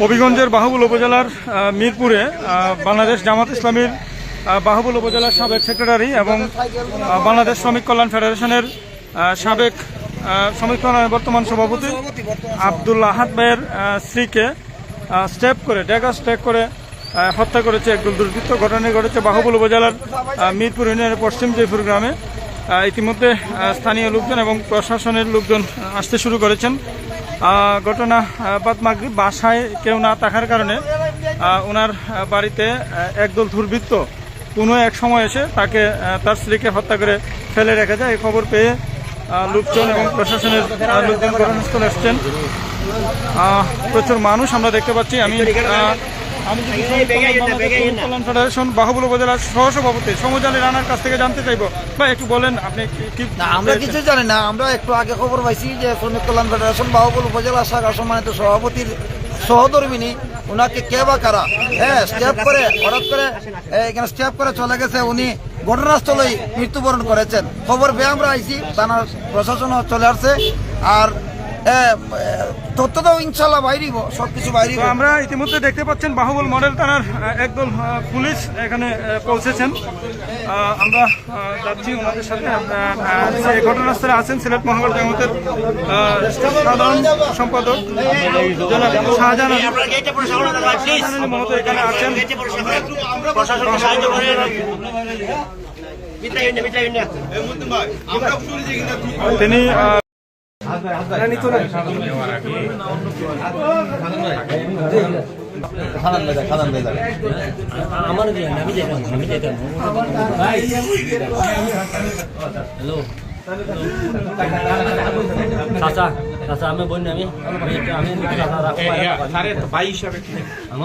হবিগঞ্জের বাহুবুল উপজেলার মিরপুরে বাংলাদেশ জামাত ইসলামীর বাহুবুল উপজেলার সাবেক সেক্রেটারি এবং বাংলাদেশ শ্রমিক কল্যাণ ফেডারেশনের সাবেক শ্রমিক কল্যাণের বর্তমান সভাপতি আব্দুল আহাদ ভাইয়ের স্ত্রীকে স্টেপ করে ড্যাগা স্টেপ করে হত্যা করেছে একদল দুর্বৃত্ত ঘটনা ঘটেছে বাহুবল উপজেলার মিরপুর ইউনিয়নের পশ্চিম জয়পুর গ্রামে। ইতিমধ্যে স্থানীয় লোকজন এবং প্রশাসনের লোকজন আসতে শুরু করেছেন। ঘটনা আহ, বাদ মাগরিব বাসায় কেউ না থাকার কারণে ওনার বাড়িতে একদল দুর্বৃত্ত কোনো এক সময় এসে তাকে তার স্ত্রীকে হত্যা করে ফেলে রেখে যায়। এই খবর পেয়ে লোকজন এবং প্রশাসনের লোকজন ঘটনাস্থলে এসছেন। প্রচুর মানুষ আমরা দেখতে পাচ্ছি। আমি আমি ফেডারেশন বাহুবল উপজেলার সহসভাপতি রানার কাছ থেকে জানতে চাইব। বা একটু বলেন আপনি কি- কি না আমরা কিছু জানি না আমরা একটু আগে খবর পাইছি যে শ্রমিক কল্যাণ ফেডারেশন বাহুবল উপজেলা শাখা সম্মানিত সভাপতির সহধর্মিনী ওনাকে কে বা কারা? হ্যাঁ স্টেপ করে হঠাৎ করে এখানে স্টেপ করে চলে গেছে উনি ঘটনাস্থলেই মৃত্যুবরণ করেছেন। খবর পেয়ে আমরা আইছি থানার প্রশাসনও চলে আসছে আর তথ্য তো ইনশাল্লাহ বাইরিব সব কিছু বাইরিব আমরা ইতিমধ্যে দেখতে পাচ্ছেন বাহুবল মডেল থানার একদল পুলিশ এখানে পৌঁছেছেন। আহ, আমরা যাচ্ছি ওনাদের সাথে। যে ঘটনাস্থলে আছেন সিলেট মহানগর জামাতের আহ, সাধারণ সম্পাদক শাহজাহান মহোদয় এখানে আছেন। প্রশাসনকে সাহায্য করে। তিনি আমার আমি যেতাম আমি যেতাম হ্যালো চাচা চাচা আমি বলি আমি আমি আমি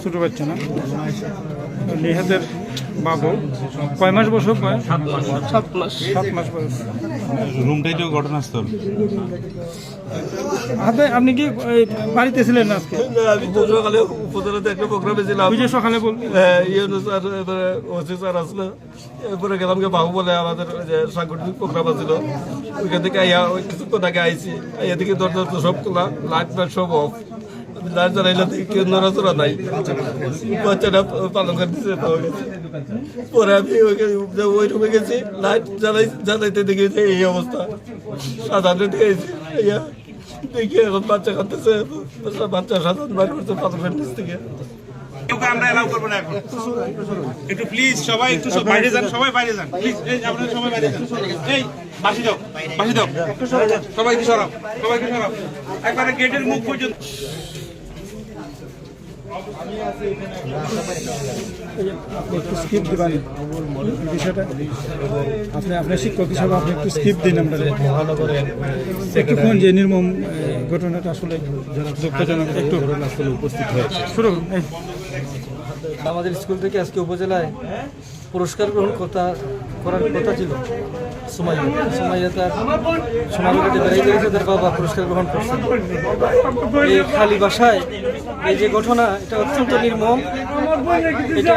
ছোট বাচ্চা না নিহাতের বাবু কয় মাস বছর বয়স সাত মাস। সাত মাস। বয়স। রুমটাই তো ঘটনাস্থল। হাতে আপনি কি বাড়িতে ছিলেন না আজকে? আমি তো সকালে উপজেলাতে একটা প্রোগ্রামে ছিলাম। ওই যে সকালে বল হ্যাঁ, ইউনু স্যার এবারে ওসি স্যার আসলো। এরপরে গেলাম বাবু বলে আমাদের যে সাংগঠনিক প্রোগ্রাম আছিল। ওইখান থেকে আইয়া ওই কিছুক্ষণ আগে আইছি। আইয়া দরজা তো সব খোলা লাইট সব অফ জ্বালাইলে দেখি কেউ নড়াচড়া নাই বাচ্চাটা পালন করে দিচ্ছে পাওয়া গেছে ওই রুমে গেছি লাইট জ্বালাই জ্বালাইতে দেখি এই অবস্থা সাধারণ এখন বাচ্চা খাতেছে বাচ্চা সাধারণ বাড়ি করছে পাথরের নিচ থেকে আমরা এলাও করব না এখন একটু প্লিজ সবাই একটু বাইরে যান সবাই বাইরে যান প্লিজ এই সবাই বাইরে যান বাসি দাও বাসি দাও সবাই একটু একবারে গেটের মুখ পর্যন্ত একটু স্কিপ দিবেন। বিষয়টা। আপনি আপনার শিক্ষক হিসাবে আপনি একটু স্কিপ দিন আমরা একটু কোন যে নির্মম ঘটনাটা আসলে দুঃখজনক। একটু উপস্থিত হয়েছে। শুরু আমাদের স্কুল থেকে আজকে উপজেলায় পুরস্কার গ্রহণ কথা করার কথা ছিল। সুমাইয়া সুমাইয়া তার সোনালুকাতে বেড়াই গেছে তার বাবা পুরস্কার গ্রহণ করছেন এই খালি বাসায় এই যে ঘটনা, এটা অত্যন্ত নির্মম। এটা